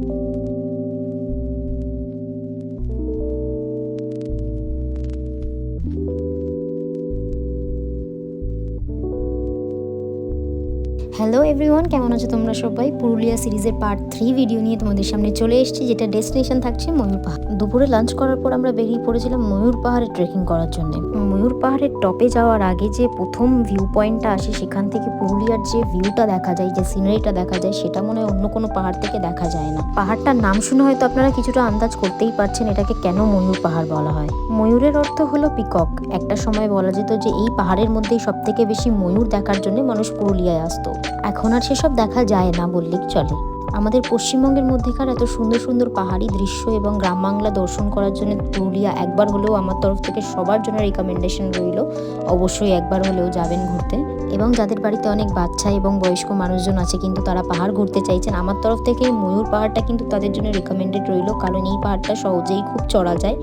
thank you hello everyone কেমন আছো তোমরা সবাই? পুরুলিয়া সিরিজের পার্ট থ্রি ভিডিও নিয়ে তোমাদের সামনে চলে এসেছি, যেটা ডেস্টিনেশন থাকছে ময়ূর পাহাড়। দুপুরে লাঞ্চ করার পর আমরা বেরিয়ে পড়েছিলাম ময়ূর পাহাড়ে ট্রেকিং করার জন্য। ময়ূর পাহাড়ের টপে যাওয়ার আগে যে প্রথম ভিউ পয়েন্টটা আসে, সেখান থেকে পুরুলিয়ার যে ভিউটা দেখা যায়, যে সিনারিটা দেখা যায়, সেটা মনে হয় অন্য কোনো পাহাড় থেকে দেখা যায় না। পাহাড়টার নাম শুনে হয়তো আপনারা কিছুটা আন্দাজ করতেই পারছেন এটাকে কেন ময়ূর পাহাড় বলা হয়। ময়ূরের অর্থ হলো পিকক একটা সময় বলা যেত যে এই পাহাড়ের মধ্যেই সব থেকে বেশি ময়ূর দেখার জন্য মানুষ পুরুলিয়ায় আসতো। এখন আর সেসব দেখা যায় না বললেই চলে। আমাদের পশ্চিমবঙ্গের মধ্যেকার এত সুন্দর সুন্দর পাহাড়ি দৃশ্য এবং গ্রাম বাংলা দর্শন করার জন্য পুরুলিয়া একবার হলেও আমার তরফ থেকে সবার জন্য রেকমেন্ডেশন রইল। অবশ্যই একবার হলেও যাবেন ঘুরতে। এবং যাদের বাড়িতে অনেক বাচ্চা এবং বয়স্ক মানুষজন আছে কিন্তু তারা পাহাড় ঘুরতে চাইছেন, আমার তরফ থেকে ময়ূর পাহাড়টা কিন্তু তাদের জন্য রেকমেন্ডেড রইল। কারণ এই পাহাড়টা সহজেই খুব চড়া যায়।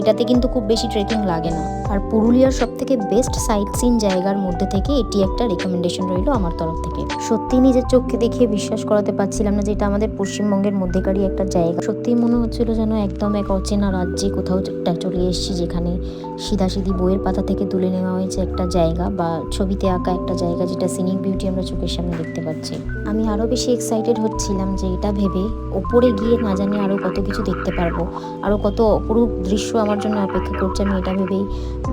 এটাতে কিন্তু খুব বেশি ট্রেকিং লাগে না। আর পুরুলিয়ার সব থেকে বেস্ট সাইট সিন জায়গার মধ্যে থেকে এটি একটা রেকমেন্ডেশন রইল আমার তরফ থেকে। সত্যি নিজের চোখকে দেখে বিশ্বাস করাতে পারছিলাম না যে এটা আমাদের পশ্চিমবঙ্গের মধ্যেকারই একটা জায়গা। সত্যি মনে হচ্ছিল যেন একদম এক অচেনা রাজ্যে কোথাও একটা চলে এসেছি যেখানে সিধাসিধি বইয়ের পাতা থেকে তুলে নেওয়া হয়েছে একটা জায়গা বা ছবিতে আঁকা একটা জায়গা যেটা সিনিক বিউটি আমরা চোখের সামনে দেখতে পাচ্ছি। আমি আরও বেশি এক্সাইটেড হচ্ছিলাম যে এটা ভেবে ওপরে গিয়ে না জানি আরও কত কিছু দেখতে পারব, আরও কত অপরূপ দৃশ্য আমার জন্য অপেক্ষা করছে, আমি এটা ভেবেই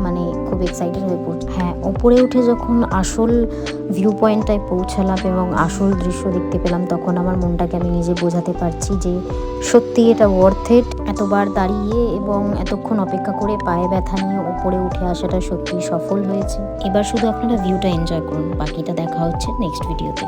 মানে খুব এক্সাইটেড হয়ে পড়ছি। হ্যাঁ ওপরে উঠে যখন আসল ভিউ পয়েন্টটায় পৌঁছালাম এবং আসল দৃশ্য দেখতে পেলাম, তখন আমার মনটাকে আমি নিজে বোঝাতে পারছি যে সত্যি এটা ওয়ার্থ ইট এতবার দাঁড়িয়ে এবং এতক্ষণ অপেক্ষা করে পায়ে ব্যথা নিয়ে ওপরে উঠে আসাটা সত্যি সফল হয়েছে। এবার শুধু আপনারা ভিউটা এনজয় করুন, বাকিটা দেখা হচ্ছে নেক্সট ভিডিওতে